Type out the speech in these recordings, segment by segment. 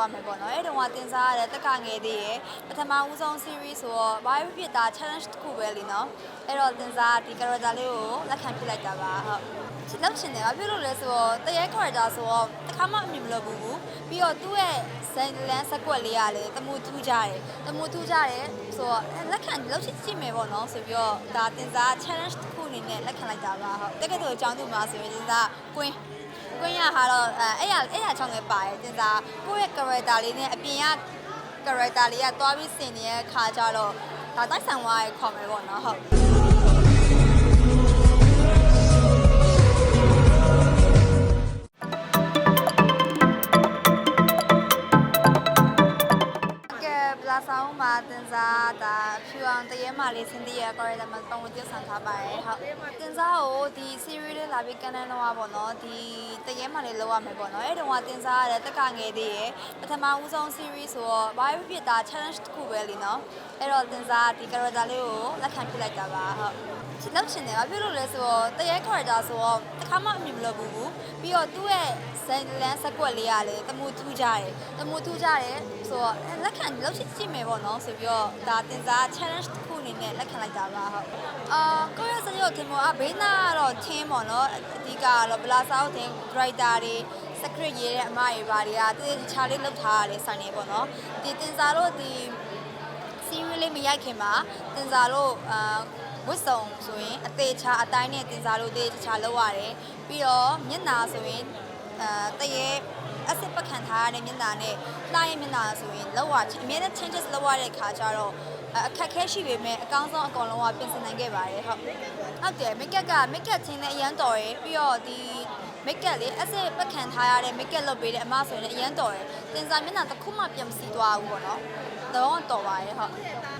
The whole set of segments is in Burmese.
ရမယ်ပေါ့နော်အဲ့တုန်းကတင်စားရတဲ့တက္ကငယ်သေးရယ်ပထမဦးဆုံး series ဆိုတော့ဘာဖြစ်ဖြစ်ဒါ challenge တစ်ခုပဲလीနော်အဲ့တော့တင်စားဒီ character လေးကိုလက်ခံပြလိုက်တာပါဟုတ်ဒီလောက်ရှင်တယ်ဘာဖြစ်လို့လဲဆိုတော့တရေ character ဆိုတော့တစ်ခါမှအမြင်မလို့ဘူးဘူးပြီးတော့သူ့ရဲ့ဇန်လန်စကွက်လေးကလည်းတမူထူးကြတယ်တမူထူးကြတယ်ဆိုတော့လက်ခံလောက်ရှိကြည့်မယ်ပေါ့နော်ဆိုပြီးတော့ဒါတင်စား challenge တစ်ခုအနေနဲ့လက်ခံလိုက်တာပါဟုတ်တကယ်တော့အကြောင်းသူမှာဆိုရင်တင်စားကွင်း ကွင်းရဟာတော့အဲအဲ့ရအဲ့ရချောင်းလေးပါတယ်တင်စားကိုယ့်ရဲ့ character လေးနဲ့အပြင်က character လေးကသွားပြီးဆင်နေတဲ့ခါကြတော့ဒါတိုက်ဆိုင်သွားရခေါ်မယ်ပေါ့နော်ဟုတ် ဆောင်မှာတင်စားဒါဖြူအောင်တရေမလေးစင်တရေ character မှာပုံဝတ်ဆောင်ထားပါတယ်ဟုတ်တင်စားကိုဒီ series လေးလာပြီးကန်တန်းတော့ပါတော့ဒီတရေမလေးလောက်ရမယ်ပေါ့နော်အဲ့တုန်းကတင်စားရတဲ့တက်ကငယ်သေးရယ်ပထမဦးဆုံး series ဆိုတော့ဘာဖြစ်ဖြစ်ဒါ challenge တစ်ခုပဲလीနော်အဲ့တော့တင်စားဒီ character လေးကိုလက်ခံပြလိုက်တာပါဟုတ်ဒီ လောက်ရှင်တယ်ဘာဖြစ်လို့လဲဆိုတော့တရေ character ဆိုတော့တစ်ခါမှအမြင်မလို့ဘူးဘူးပြီးတော့သူ့ရဲ့ဇန်လန်စကွက်လေးကလည်းတမူထူးကြတယ်တမူထူးကြတယ်ဆိုတော့လက်ခံလောက်ရှိကြည့်မယ်ပေါ့နော်ဆိုပြီးတော့ဒါတင်စား challenge တစ်ခုအနေနဲ့လက်ခံလိုက်တာပါဟုတ်အာကိုယ့်ရဲ့စရုပ်တင်မောအဘေးနာကတော့ထင်းပေါ့နော်အဓိကကတော့ဘလာစာအုပ်တင် writer တွေ script ရေးတဲ့အမတွေဘာတွေကတည်ချာလေးလုပ်ထားရတယ်ဆိုင်နေပေါ့နော်ဒီတင်စားတို့ဒီ series လေးမရိုက်ခင်မှာတင်စားလို့အာ ဝတ်စုံဆိုရင်အသေးချာအတိုင်းနဲ့တင်စားလို့တေးချာလောက်ရတယ်ပြီးတော့မျက်နာဆိုရင်အာတရေအစစ်ပခံထားရတဲ့မျက်နာနဲ့လှရဲ့မျက်နာဆိုရင်လောက်ရအမြဲတမ်း changes လောက်ရတဲ့ခါကျတော့အခက်ခဲရှိပေမဲ့အကောင်းဆုံးအကောင်လုံးကပြင်ဆင်နိုင်ခဲ့ပါတယ်ဟုတ်ဟုတ်တယ် make up က make up ချင်းလည်းအရန်တော်ရယ်ပြီးတော့ဒီ make up လေးအစစ်ပခံထားရတဲ့ make up လုပ်ပေးတဲ့အမဆိုရင်လည်းအရန်တော်ရယ်တင်စားမျက်နှာတစ်ခုမှပြန်မစီသွားဘူးပေါ့နော် တော့တော်ပါရဲ့ဟုတ်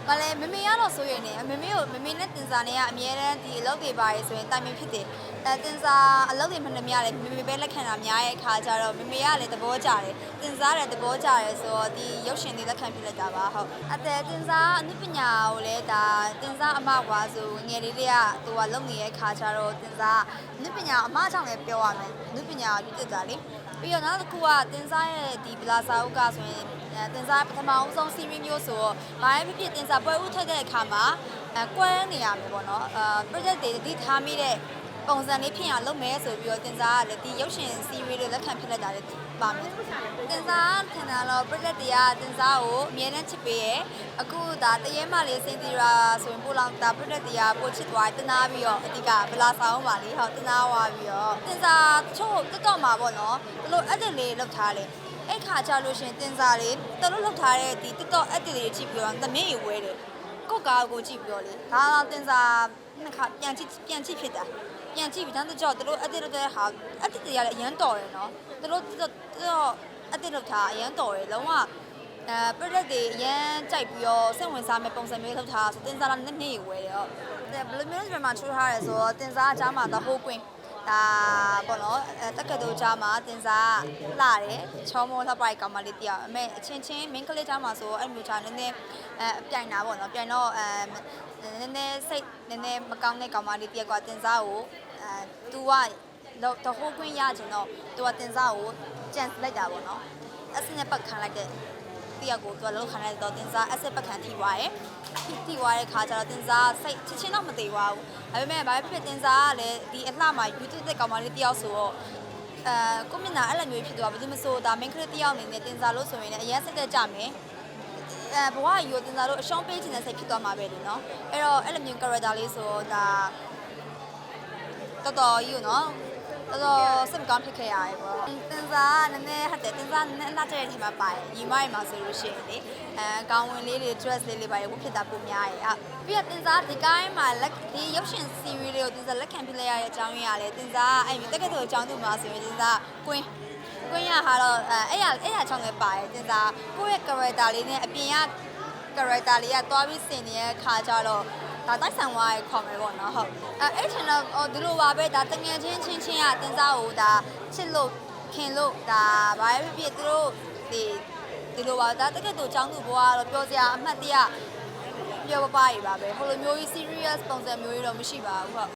မလဲမမေကတော့ဆိုရင်လည်းမမေကိုမမေနဲ့တင်စားနဲ့ကအမြဲတမ်းဒီအလုပ်တွေပါရယ်ဆိုရင်တိုင်ပင်ဖြစ်တယ်အဲတင်စားအလုပ်တွေမှန်သမျှလည်းမမေပဲလက်ခံတာများရဲ့အခါကျတော့မမေကလည်းသဘောကျတယ်တင်စားလည်းသဘောကျတယ်ဆိုတော့ဒီရုပ်ရှင်တွေလက်ခံပြလိုက်တာပါဟုတ်အတဲတင်စားအနုပညာကိုလည်းဒါတင်စားအမကွာဆိုငယ်လေးလေးကသူကလုပ်နေတဲ့အခါကျတော့တင်စားအနုပညာအမအကြောင့်လည်းပြောရမယ်အနုပညာကိုတက်တာလေပြီးတော့နောက်တစ်ခုကတင်စားရဲ့ဒီပလာစာအုပ်ကဆိုရင်အဲ တင်စားပထမအဆုံး series မျိုးဆိုတော့ဘာပဲဖြစ်ဖြစ်တင်စားပွဲဥထွက်တဲ့အခါမှာအဲကွဲနေရမယ်ပေါ့နော်အာ project တွေတည်ထားမိတဲ့ပုံစံလေးဖြစ်အောင်လုပ်မယ်ဆိုပြီးတော့တင်စားကလည်းဒီရုပ်ရှင် series လေးလက်ခံဖြစ်လိုက်တာလည်းပါမယ်တင်စားထင်တာတော့ project တွေကတင်စားကိုအမြဲတမ်းချစ်ပေးရဲ့အခုဒါတရေမလေးစင်တီရာဆိုရင်ပို့လောင်ဒါ project တွေကပို့ချစ်သွားတနာပြီးတော့အဓိကဗလာဆောင်ပါလေဟုတ်တနာဝါပြီးတော့တင်စားတချို့တက်တော့မှာပေါ့နော်ဘလို့ edit လေးလောက်ထားလေ အဲ့ခါကြလို့ရှရင်တင်စားလေးတလို့လောက်ထားတဲ့ဒီ TikTok app တွေကြည့်ပြီးတော့သမင်းရေဝဲတယ်ကိုကာကိုကြည့်ပြီးတော့လေဒါတော့တင်စားနှစ်ခါပြန်ကြည့်ပြန်ကြည့်ဖြစ်တာပြန်ကြည့်ပြီးတန်းတကြောတလို့ app တွေတဲ့ဟာ app တွေကလည်းအရန်တော်ရယ်နော်တလို့တော့ app တွေလောက်ထားအရန်တော်ရယ်လုံးဝအဲ product တွေအရန်ကြိုက်ပြီးတော့စိတ်ဝင်စားမဲ့ပုံစံမျိုးလောက်ထားဆိုတင်စားလာနှစ်နှစ်ရေဝဲတယ်ဟုတ်ဘယ်လိုမျိုးမှာချိုးထားရဲဆိုတော့တင်စားအချားမှာတော့ဟိုးကွင်း ဒါပေါ့နော်အဲတက္ကသိုလ်ကြားမှာတင်စားလှတယ်ချောမောလှပိုက်ကောင်မလေးတယောက်အမေအချင်းချင်းမင်းကလေးကြားမှာဆိုအဲ့မျိုးချာနည်းနည်းအဲပြိုင်တာပေါ့နော်ပြိုင်တော့အဲနည်းနည်းစိတ်နည်းနည်းမကောင်းတဲ့ကောင်မလေးတယောက်ကတင်စားကိုအဲ तू ကတော့တဟိုးခွင့်ရချင်တော့ तू ကတင်စားကိုကြံလိုက်တာပေါ့နော်အစနဲ့ပတ်ခံလိုက်တဲ့ တယောက်ကို तू ကလောက်ခံလိုက်တော့တင်စားအစစ်ပတ်ခံထိသွားရဲ့ထိသွားတဲ့ခါကျတော့တင်စားစိတ်ချင်းချင်းတော့မသေးပါဘူးဒါပေမဲ့ဘာဖြစ်ဖြစ်တင်စားကလည်းဒီအလှမှာ YouTube တဲ့ကောင်မလေးတယောက်ဆိုတော့အဲကိုမျက်နှာအဲ့လိုမျိုးဖြစ်သွားဘာလို့မဆိုဒါ main ကလေးတယောက်အနေနဲ့တင်စားလို့ဆိုရင်လည်းအရင်စိတ်သက်ကြမယ်အဲဘဝယူတင်စားလို့အရှုံးပေးခြင်းနဲ့စိတ်ဖြစ်သွားမှာပဲလေနော်အဲ့တော့အဲ့လိုမျိုး character လေးဆိုတော့ဒါတော်တော်ကြီးနော် တော်တော်စိတ်မကောင်းဖြစ်ခဲ့ရတယ်ပေါ့တင်စားကနည်းနည်းဟုတ်တယ်တင်စားနည်းနည်းအလှကျတဲ့ထင်မှာပါတယ်ညီမတွေမှာဆိုလို့ရှိရင်လေအဲကောင်းဝင်လေးတွေ dress လေးလေးပါတယ်ကိုဖြစ်တာပုံများရဲ့အပြီးတော့တင်စားဒီကိုင်းမှာလက်ဒီရုပ်ရှင် series လေးကိုတင်စားလက်ခံပြလိုက်ရတဲ့အကြောင်းရင်းကလည်းတင်စားအဲ့ဒီတက္ကသိုလ်အကြောင်းသူမှာဆိုရင်တင်စားကွင်းကွင်းရဟာတော့အဲအဲ့ရအဲ့ရချောင်းလေးပါတယ်တင်စားကိုယ့်ရဲ့ character လေးနဲ့အပြင်က character လေးကသွားပြီးဆင်နေတဲ့ခါကျတော့ ဒါတိုက်ဆိုင်သွားရခေါ်မယ်ပေါ့နော်ဟုတ်အဲအဲ့ချင်တော့ဟိုဒီလိုပါပဲဒါတငယ်ချင်းချင်းချင်းကတင်စားကိုဒါချစ်လို့ခင်လို့ဒါဘာပဲဖြစ်ဖြစ်သူတို့ဒီဒီလိုပါဒါတကယ်တော့ចောင်းသူဘွားကတော့ပြောစရာအမှတ်တရပြောပပရပါပဲဟိုလိုမျိုးကြီး serious ပုံစံမျိုးကြီးတော့မရှိပါဘူးဟုတ်